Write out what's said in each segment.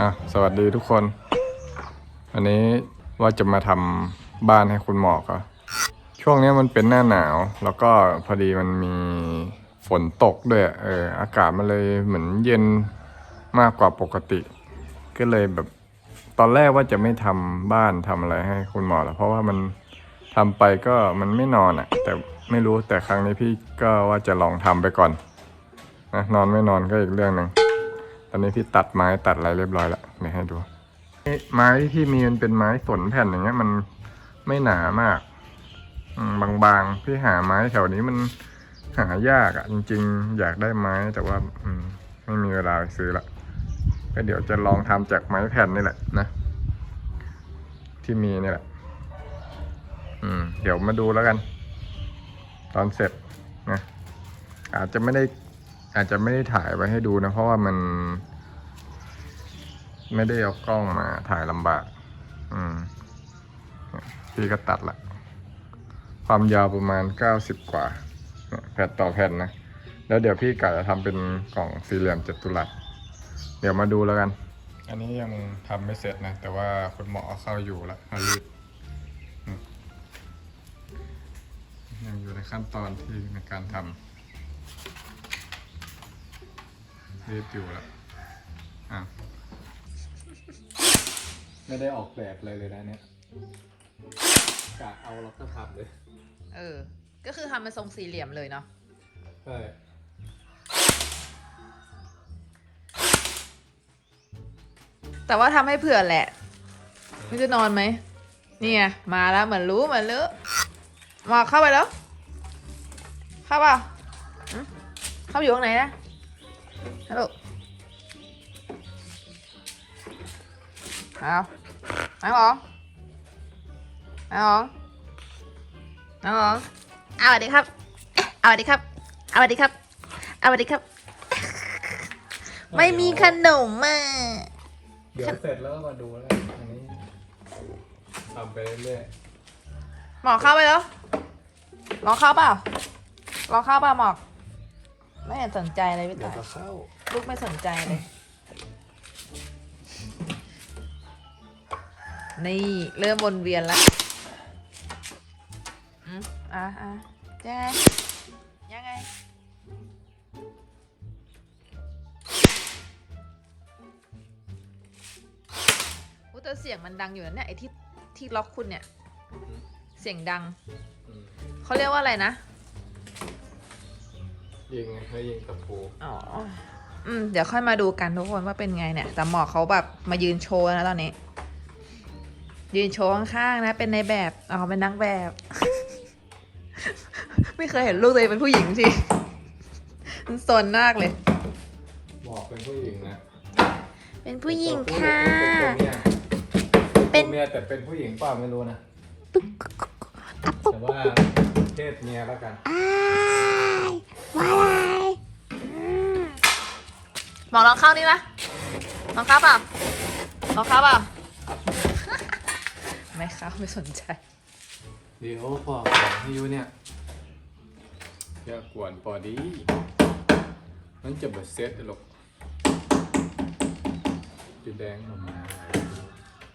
อะสวัสดีทุกคนอันนี้ว่าจะมาทำบ้านให้คุณหมอกอะช่วงนี้มันเป็นหน้าหนาว แล้วก็พอดีมันมีฝนตกด้วย เออ อากาศมันเลยเหมือนเย็นมากกว่าปกติ ก็เลยแบบตอนแรกว่าจะไม่ทำบ้านทำอะไรให้คุณหมอแล้วเพราะว่ามันทำไปก็มันไม่นอนอะแต่ไม่รู้แต่ครั้งนี้พี่ก็ว่าจะลองทำไปก่อนนะนอนไม่นอนก็อีกเรื่องหนึ่ง อนนี้พี่ตัดไม้ตัดอะไรเรียบร้อยแล้วเดี๋ยให้ดูไม้ที่มีมันเป็นไม้สนแผ่นอย่างเงี้ย มันไม่หนามากบางๆพี่หาไม้แถวนี้มันหายากอะ่ะ จริง ๆ อยากได้ไม้แต่ว่า อืม ไม่มีเวลาไปซื้อละก็เดี๋ยวจะลองทำจากไม้แผ่นนี่แหละนะที่มีนี่แหละ อืม เดี๋ยวมาดูแล้วกัน ตอนเสร็จนะอาจจะไม่ได้ อาจจะไม่ได้ถ่ายไว้ให้ดูนะ เพราะว่ามัน ไม่ได้เอากล้องมาถ่ายลำบาก อืม พี่ก็ตัดละ ความยาวประมาณเก้าสิบกว่าแผ่นต่อแผ่นนะ แล้วเดี๋ยวพี่กะจะทำเป็นกล่องสี่เหลี่ยมจัตุรัส เดี๋ยวมาดูแล้วกัน อันนี้ยังทำไม่เสร็จนะ แต่ว่าคุณหมอเข้าอยู่ล้วมารีดอืมยังอยู่ในขั้นตอนที่ในการทำ รีบอยู่แล้วอะไม่ได้ออกแบบเลยเลยนะเนี่ยกะเอาแล้วก็ทำเลยเออ ก็คือทำเป็นทรงสี่เหลี่ยมเลยเนาะ ใช่แต่ว่าทำให้เผื่อแหละ ไม่จะนอนไหมนี่ไงมาแล้วเหมือนรู้เหมือนรู้มาเข้าไปแล้ว เข้าเปล่าหึเข้าอยู่ตรงไหนนะ ฮัลโหลเอานั่งลองนั่งลองนั่งลองเอาสวัสดีครับ เอาสวัสดีครับ เอาสวัสดีครับ เอาสวัสดีครับ ไม่มีขนมอะเดี๋ยวเสร็จแล้วก็มาดูแล้วกันอันนี้ทำไปเรื่อยหมอกเข้าไปแล้วลองเข้าเปล่าลองเข้าเปล่าหมอก ไม่เห็นสนใจเลยๆพี่เดี๋ยวต่ายก็เข้า ลูกไม่สนใจเลย นี่ เริ่มวนเวียนแล้วอืมอะอะยังไงยังไงอู้แต่เสียงมันดังอยู่นะเนี่ยไอ้ที่ที่ล็อกคุณเนี่ย เสียงดังอืมเขาเรียกว่าอะไรนะ ยิงให้ยิงตะปูอ๋อ อืมเดี๋ยวค่อยมาดูกันทุกคนว่าเป็นไงเนี่ย แต่หมอเขาแบบมายืนโชว์นะตอนนี้ ยืนโชว์ข้างๆนะ เป็นในแบบ อ๋อ เป็นนางแบบ ไม่เคยเห็นลูกตัวเองเป็นผู้หญิงสิมันสนมากเลยบอกเป็นผู้หญิงนะเป็นผู้หญิงค่ะ เป็เป็นนเมียแต่เป็นผู้หญิงเปล่าไม่รู้นะ แต่ว่าเพศเมียแล้วกันห มอลองเข้านี่นะลองเข้าเปล่าลองเข้าเปล่า ไม่เข้าไม่สนใจ เดี๋ยวพอของให้ยูเนี่ยอย่ากวนพอดี มันจะเบิดเซ็ตหรอกสีแดงออกมา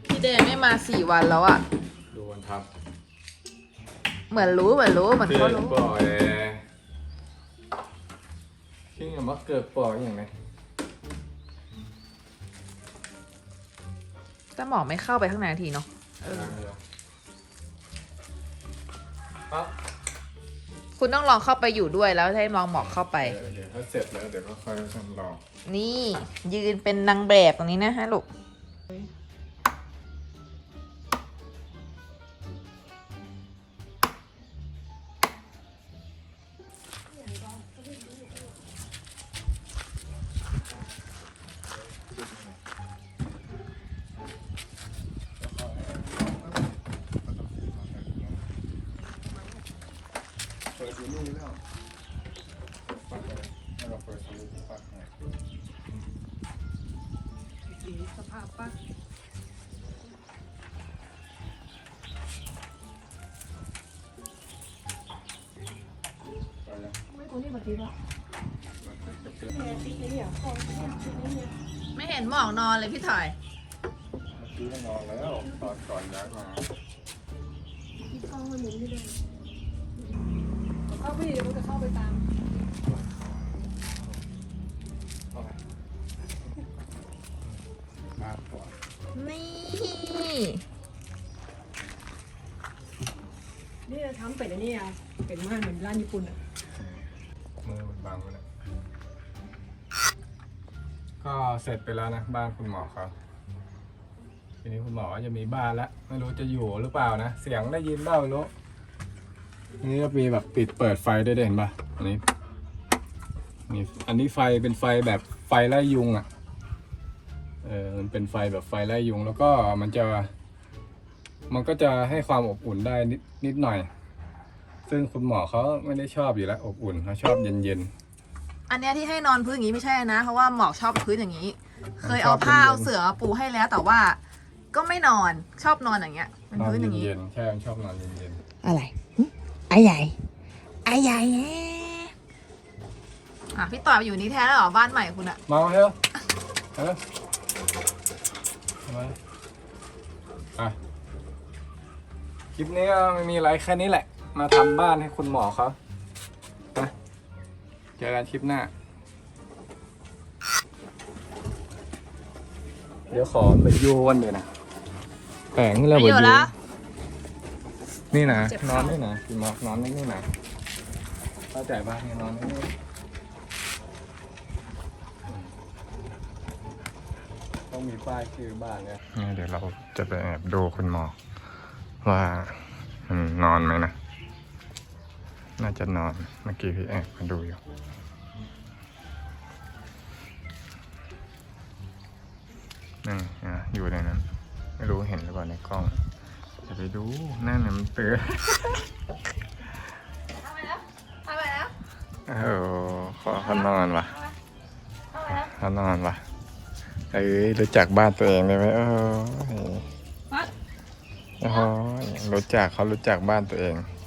พี่เดย์ไม่มาสี่วันแล้วอะดูมันทับเหมือนรู้เหมือนรู้เหมือนเขารู้ปล่อยคิดกับว่าเกิดปล่อยอย่างไร แต่หมอไม่เข้าไปข้างในทีเนาะเออปั๊บคุณต้องลองเข้าไปอยู่ด้วยแล้วให้ลองหมอกเข้าไป เดี๋ยวเดี๋ยวถ้าเสร็จแล้วเดี๋ยวก็ค่อยทำลอง นี่ยืนเป็นนางแบบตรงนี้นะฮะลูก ปิดดูนี่แล้วปัดเลยแล้วก็เปิดดูปัดให้สภาพปะไปแล้วไม่คนนี้มาทีละปัดให้เสร็จแล้วไม่เห็นหมอกนอนเลยพี่ถอยเมื่อกี้ก็นอนแล้วตอนก่อนย้ายมา เข้าไปเดี๋ยวมันจะเข้าไปตามมากกว่านี่นี่ทำเป็ดอันนี้อะเป็ดมากเหมือนร้านญี่ปุ่นอะมือมันบังไปแล้วก็เสร็จไปแล้วนะบ้านคุณหมอเขาทีนี้คุณหมอจะมีบ้านแล้วไม่รู้จะอยู่หรือเปล่านะ เสียงได้ยินเปล่าไม่รู้ อันนี้ก็มีแบบปิดเปิดไฟด้วยเด่นปะอันนี้นี่อันนี้ไฟเป็นไฟแบบไฟไล่ยุงอะ เออมันเป็นไฟแบบไฟไล่ยุง แล้วก็มันจะ มันก็จะให้ความอบอุ่นได้นิดนิดหน่อย ซึ่งคุณหมอเขาไม่ได้ชอบอยู่แล้วอบอุ่นเขาชอบเย็นอันเนี้ยที่ให้นอนพื้นอย่างนี้ไม่ใช่นะ เพราะว่าหมอกชอบพื้นอย่างนี้ เคยชเอาอบผ้าเย็นๆเอาเสือปูให้แล้วแต่ว่า ก็ไม่นอนชอบนอนอย่างเงี้ยเป็นๆนอนพื้นอย่างนี้ เย็นๆใช่มันชอบนอนเย็นอะไร ไอ้ใหญ่ไอ้ใหญ่อะพี่ต่อยไปอยู่นี้แท้แล้วเหรอบ้านใหม่คุณอะๆมาเฮ้ยเฮ้ยมาอะคลิปนี้ก็ไม่มีอะไรแค่นี้แหละ มาทำบ้านให้คุณหมอเขานะเจอกันคลิปหน้า เดี๋ยวขอไปยูวันเดียวนะแต่งนี่เราไม่ไปอยู่ยู แล้ว นี่นะนอนนี่นะพี่มอกนอนนี่นี่นะเข้าใจป่ะนี่นอนนี่นี่ต้องมีป้ายชื่อบ้านเนี่ยนี่เดี๋ยวเราจะไปแอบดูคุณหมอ ว่ามันนอนไหมนะ น่าจะนอนเมื่อกี้พี่แอบมาดูอยู่ นี่นะอยู่ในนั้น ไม่รู้เห็นหรือเปล่าในกล้อง จะไปดูนั่นน่ะมันเตือนทำไมแล้วทำไมแล้วโอ้โหขอเขานอนว่ะทำไมแล้วเขานอนว่ะเอ้ยรู้จักบ้านตัวเองได้ไหมเออโอ้โหรู้จักเขารู้จักบ้านตัวเอง